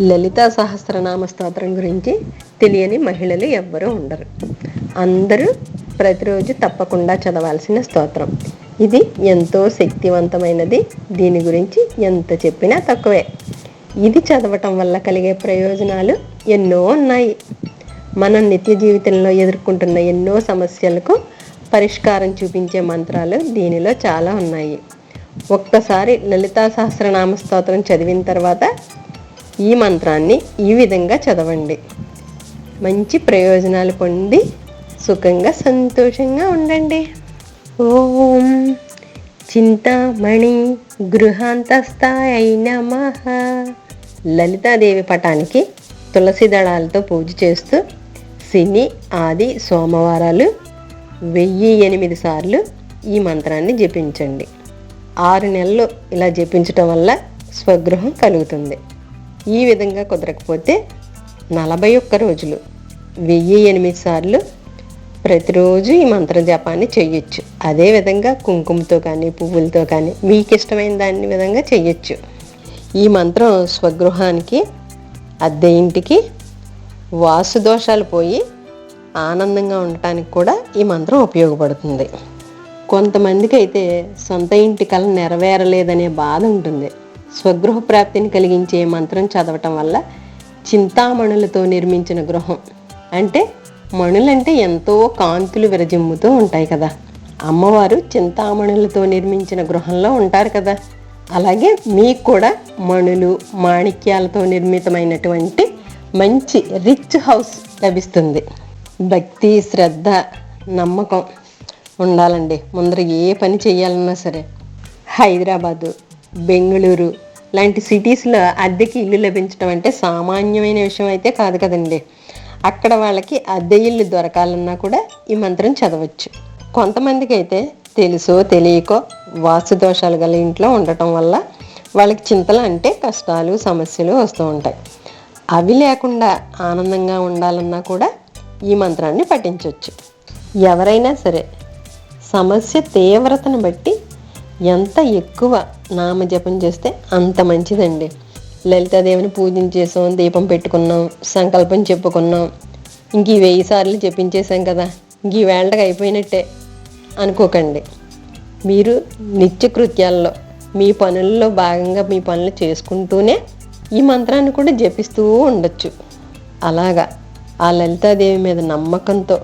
లలితా సహస్రనామ స్తోత్రం గురించి తెలియని మహిళలు ఎవ్వరూ ఉండరు. అందరూ ప్రతిరోజు తప్పకుండా చదవాల్సిన స్తోత్రం. ఇది ఎంతో శక్తివంతమైనది. దీని గురించి ఎంత చెప్పినా తక్కువే. ఇది చదవటం వల్ల కలిగే ప్రయోజనాలు ఎన్నో ఉన్నాయి. మనం నిత్య జీవితంలో ఎదుర్కొంటున్న ఎన్నో సమస్యలకు పరిష్కారం చూపించే మంత్రాలు దీనిలో చాలా ఉన్నాయి. ఒక్కసారి లలితా సహస్రనామ స్తోత్రం చదివిన తర్వాత ఈ మంత్రాన్ని ఈ విధంగా చదవండి. మంచి ప్రయోజనాలు పొంది సుఖంగా సంతోషంగా ఉండండి. ఓం చింతామణి గృహాంతస్థాయ నమ. లలితాదేవి పటానికి తులసి దళాలతో పూజ చేస్తూ శని ఆది సోమవారాలు వెయ్యి ఎనిమిది సార్లు ఈ మంత్రాన్ని జపించండి. ఆరు నెలలు ఇలా జపించటం వల్ల స్వగృహం కలుగుతుంది. ఈ విధంగా కుదరకపోతే నలభై ఒక్క రోజులు వెయ్యి ఎనిమిది సార్లు ప్రతిరోజు ఈ మంత్ర జపాన్ని చేయొచ్చు అదేవిధంగా కుంకుమతో కానీ పువ్వులతో కానీ మీకు ఇష్టమైన దాని విధంగా చేయొచ్చు ఈ మంత్రం స్వగృహానికి అద్దె ఇంటికి వాసు దోషాలు పోయి ఆనందంగా ఉండటానికి కూడా ఈ మంత్రం ఉపయోగపడుతుంది. కొంతమందికి అయితే సొంత ఇంటి కళ నెరవేరలేదనే బాధ ఉంటుంది. స్వగృహ ప్రాప్తిని కలిగించే మంత్రం చదవటం వల్ల చింతామణులతో నిర్మించిన గృహం. అంటే మణులంటే ఎంతో కాంతులు విరజిమ్ముతూ ఉంటాయి కదా. అమ్మవారు చింతామణులతో నిర్మించిన గృహంలో ఉంటారు కదా. అలాగే మీకు కూడా మణులు మాణిక్యాలతో నిర్మితమైనటువంటి మంచి రిచ్ హౌస్ లభిస్తుంది. భక్తి శ్రద్ధ నమ్మకం ఉండాలండి. ముందర ఏ పని చేయాలన్నా సరే. హైదరాబాదు బెంగళూరు లాంటి సిటీస్లో అద్దెకి ఇల్లు లభించడం అంటే సామాన్యమైన విషయం అయితే కాదు కదండి. అక్కడ వాళ్ళకి అద్దె ఇల్లు దొరకాలన్నా కూడా ఈ మంత్రం చదవచ్చు. కొంతమందికి అయితే తెలుసో తెలియకో వాస్తు దోషాలు గల ఇంట్లో ఉండటం వల్ల వాళ్ళకి చింతలు అంటే కష్టాలు సమస్యలు వస్తూ ఉంటాయి. అవి లేకుండా ఆనందంగా ఉండాలన్నా కూడా ఈ మంత్రాన్ని పఠించవచ్చు ఎవరైనా సరే సమస్య తీవ్రతను బట్టి ఎంత ఎక్కువ నామజపం చేస్తే అంత మంచిదండి. లలితాదేవిని పూజించేసాం దీపం పెట్టుకున్నాం సంకల్పం చెప్పుకున్నాం. ఇంక ఈ వెయ్యి సార్లు చెప్పించేసాం కదా ఇంక ఈ వేళకి అయిపోయినట్టే అనుకోకండి. మీరు నిత్యకృత్యాల్లో మీ పనుల్లో భాగంగా మీ పనులు చేసుకుంటూనే ఈ మంత్రాన్ని కూడా జపిస్తూ ఉండొచ్చు. అలాగా ఆ లలితాదేవి మీద నమ్మకంతో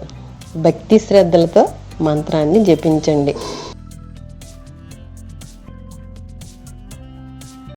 భక్తి శ్రద్ధలతో మంత్రాన్ని జపించండి.